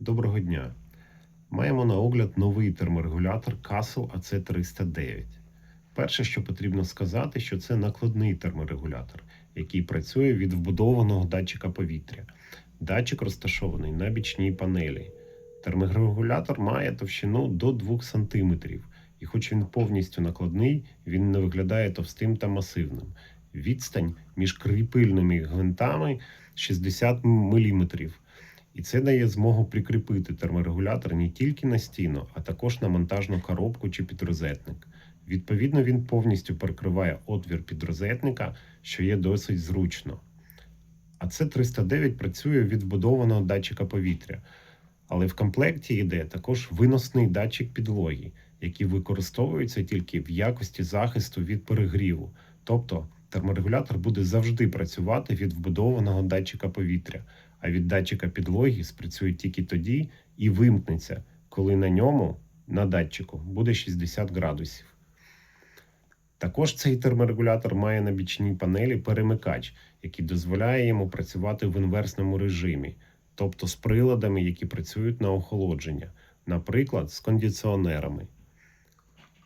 Доброго дня! Маємо на огляд новий терморегулятор Castle AC309. Перше, що потрібно сказати, що це накладний терморегулятор, який працює від вбудованого датчика повітря. Датчик розташований на бічній панелі. Терморегулятор має товщину до 2 см, і хоч він повністю накладний, він не виглядає товстим та масивним. Відстань між кріпильними гвинтами 60 мм. І це дає змогу прикріпити терморегулятор не тільки на стіну, а також на монтажну коробку чи підрозетник. Відповідно, він повністю перекриває отвір підрозетника, що є досить зручно. А це 309 працює від вбудованого датчика повітря. Але в комплекті йде також виносний датчик підлоги, який використовується тільки в якості захисту від перегріву. Тобто терморегулятор буде завжди працювати від вбудованого датчика повітря, а від датчика підлоги спрацює тільки тоді і вимкнеться, коли на ньому, на датчику, буде 60 градусів. Також цей терморегулятор має на бічній панелі перемикач, який дозволяє йому працювати в інверсному режимі, тобто з приладами, які працюють на охолодження, наприклад, з кондиціонерами.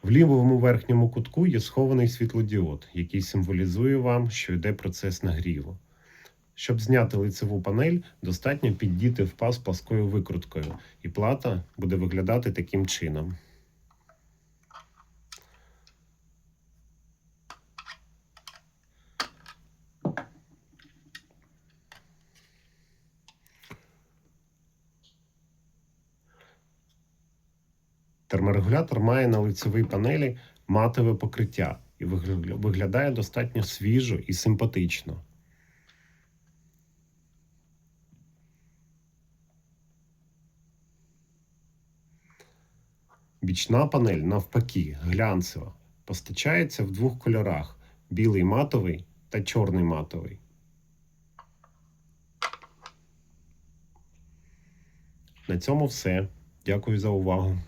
В лівому верхньому кутку є схований світлодіод, який символізує вам, що йде процес нагріву. Щоб зняти лицеву панель, достатньо піддіти впас пласкою викруткою, і плата буде виглядати таким чином. Терморегулятор має на лицевій панелі матове покриття і виглядає достатньо свіжо і симпатично. Бічна панель, навпаки, глянцева, постачається в двох кольорах: білий матовий та чорний матовий. На цьому все. Дякую за увагу.